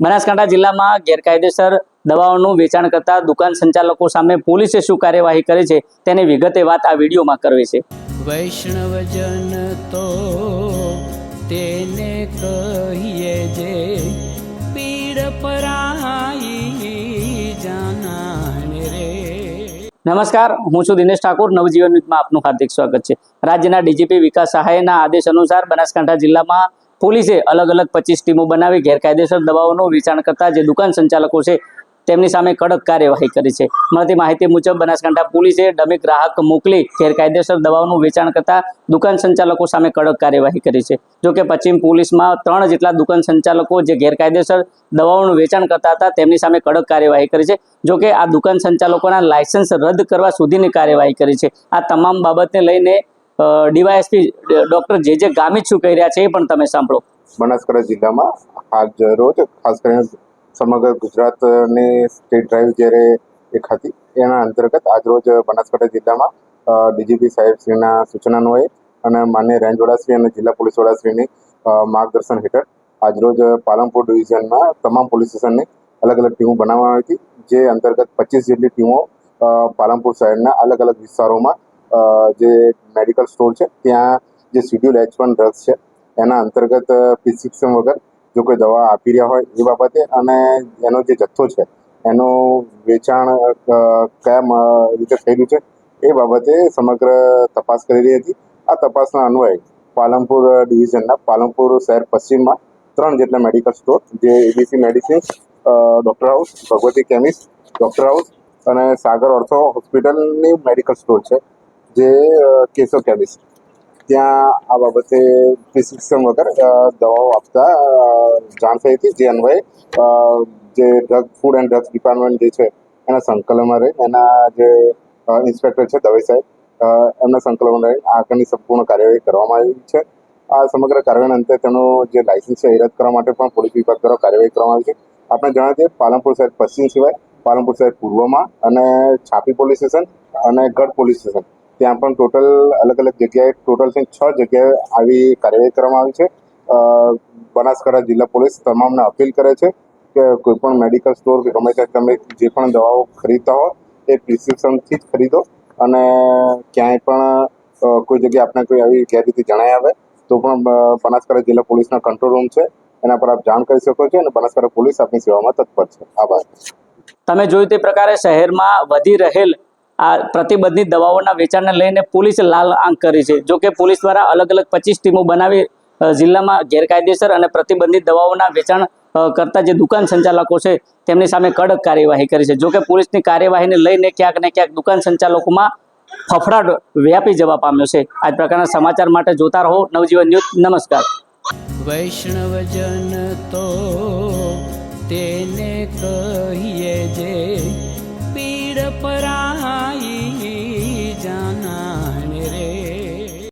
બનાસકાંઠા જિલ્લામાં ગેરકાયદેસર દવાઓનું વેચાણ કરતા દુકાન સંચાલકો સામે પોલીસે શું કાર્યવાહી કરી છે તેની વિગતે વાત આ વિડીયોમાં કરવી છે. વૈષ્ણવજન તો તેને કહીએ જે પીડ પરાઈ જાનાને રે. નમસ્કાર હું છું દિનેશ ઠાકોર. નવજીવન ન્યૂઝમાં આપનું હાર્દિક સ્વાગત છે. રાજ્યના ડીજીપી વિકાસ સહાયના આદેશ અનુસાર બનાસકાંઠા જિલ્લામાં પોલીસે અલગ અલગ પચીસ ટીમો બનાવી ગેરકાયદેસર દવાઓનું વેચાણ કરતા જે દુકાન સંચાલકો છે, તેમની સામે કડક કાર્યવાહી કરી છે. મળતી માહિતી મુજબ બનાસકાંઠા પોલીસે ડમી ગ્રાહક મોકલી ગેરકાયદેસર દવાઓનું વેચાણ કરતા દુકાન સંચાલકો સામે કડક કાર્યવાહી કરી છે. જો કે પશ્ચિમ પોલીસમાં ત્રણ જેટલા દુકાન સંચાલકો જે ગેરકાયદેસર દવાઓનું વેચાણ કરતા હતા, તેમની સામે કડક કાર્યવાહી કરી છે. જો કે આ દુકાન સંચાલકોના લાયસન્સ રદ કરવા સુધીની કાર્યવાહી કરી છે. આ તમામ બાબતને લઈને ડીવાયએસપી, ડોક્ટર જે જે ગામિત શું કહી રહ્યા છે એ પણ તમે સાંભળો. બનાસકાંઠા જિલ્લામાં આજ રોજ, ખાસ કરીને સમગ્ર ગુજરાતની સ્ટેટ ડ્રાઈવ જ્યારે એક હતી, એના અંતર્ગત આજ રોજ બનાસકાંઠા જિલ્લામાં ડીજીપી સાહેબશ્રીના સૂચનાન્વયે અને માન્ય રેન્જ વડાશ્રી અને જિલ્લા પોલીસ વડાશ્રીની માર્ગદર્શન હેઠળ આજરોજ પાલનપુર ડિવિઝનમાં તમામ પોલીસ સ્ટેશનની અલગ અલગ ટીમો બનાવવામાં આવી હતી, જે અંતર્ગત પચીસ જેટલી ટીમો પાલનપુર શહેરના અલગ અલગ વિસ્તારોમાં જે મેડિકલ સ્ટોર છે, ત્યાં જે શિડ્યુલ એચ વન ડ્રગ્સ છે, એના અંતર્ગત પ્રિસ્ક્રિપ્શન વગર જો કોઈ દવા આપી રહ્યા હોય એ બાબતે અને એનો જે જથ્થો છે, એનું વેચાણ કયા રીતે થયેલું છે, એ બાબતે સમગ્ર તપાસ કરી રહી હતી. આ તપાસના અન્વયે પાલનપુર ડિવિઝનના પાલનપુર શહેર પશ્ચિમમાં ત્રણ જેટલા મેડિકલ સ્ટોર જે ABC medicines doctor house Bhagwati chemist doctor house અને સાગર ઓર્થો હોસ્પિટલની મેડિકલ સ્ટોર છે. જે કેશો કેમિસ્ટ ત્યાં આ બાબતે પ્રિસ્ક્રિપ્શન વગર દવાઓ આપતા જાણ થઈ હતી. જે અન્વયે જે drug food and drugs department જે છે, એના સંકલનમાં રહી એના જે ઇન્સ્પેક્ટર છે, દવે સાહેબ એમના સંકલનમાં રહી આગળની સંપૂર્ણ કાર્યવાહી કરવામાં આવી છે. આ સમગ્ર કાર્યવાહીના અંતે તેનું જે લાયસન્સ છે, એ રદ કરવા માટે પણ પોલીસ વિભાગ દ્વારા કાર્યવાહી કરવામાં આવી છે. આપણે જણાવીએ પાલનપુર શહેર પશ્ચિમ સિવાય, પાલનપુર શહેર પૂર્વમાં અને છાપી પોલીસ સ્ટેશન અને ગઢ પોલીસ સ્ટેશન. ત્યાં પણ ટોટલ અલગ અલગ જગ્યાએ ટોટલ થઈને છ જગ્યાએ આવી કાર્યવાહી કરવામાં આવી છે. બનાસકાંઠા જિલ્લા પોલીસ તમામને અપીલ કરે છે કે કોઈ પણ મેડિકલ સ્ટોર કે ગમે ત્યાં તમે જે પણ દવાઓ ખરીદતા હો, એ પ્રિસ્ક્રિપ્શનથી જ ખરીદો અને ક્યાંય પણ કોઈ જગ્યાએ આપણે કોઈ આવી ગેરરીતિ જણાય આવે તો પણ બનાસકાંઠા જિલ્લા પોલીસના કંટ્રોલ રૂમ છે. એના પર આપ જાણ કરી શકો છો અને બનાસકાંઠા પોલીસ આપની સેવામાં તત્પર છે. આભાર. તમે જોયું તે પ્રકારે શહેરમાં વધી રહેલ આ પ્રતિબંધિત દવાઓના વેચાણને લઈને પોલીસે લાલ આંક કરી છે. જો કે પોલીસ દ્વારા અલગ અલગ પચીસ ટીમો બનાવી જિલ્લામાં ગેરકાયદેસર અને પ્રતિબંધિત દવાઓના વેચાણ કરતા જે દુકાન સંચાલકો છે, તેમની સામે કડક કાર્યવાહી કરી છે. જો કે પોલીસની કાર્યવાહીને લઈને ક્યાંક ને ક્યાંક દુકાન સંચાલકોમાં ફફડાટ વ્યાપી જવા પામ્યો છે. આ પ્રકારના સમાચાર માટે જોતા રહો. નવજીવન ન્યૂઝ, નમસ્કાર. વૈષ્ણવજન તો તેને કહીએ જે પીડ પરાઈ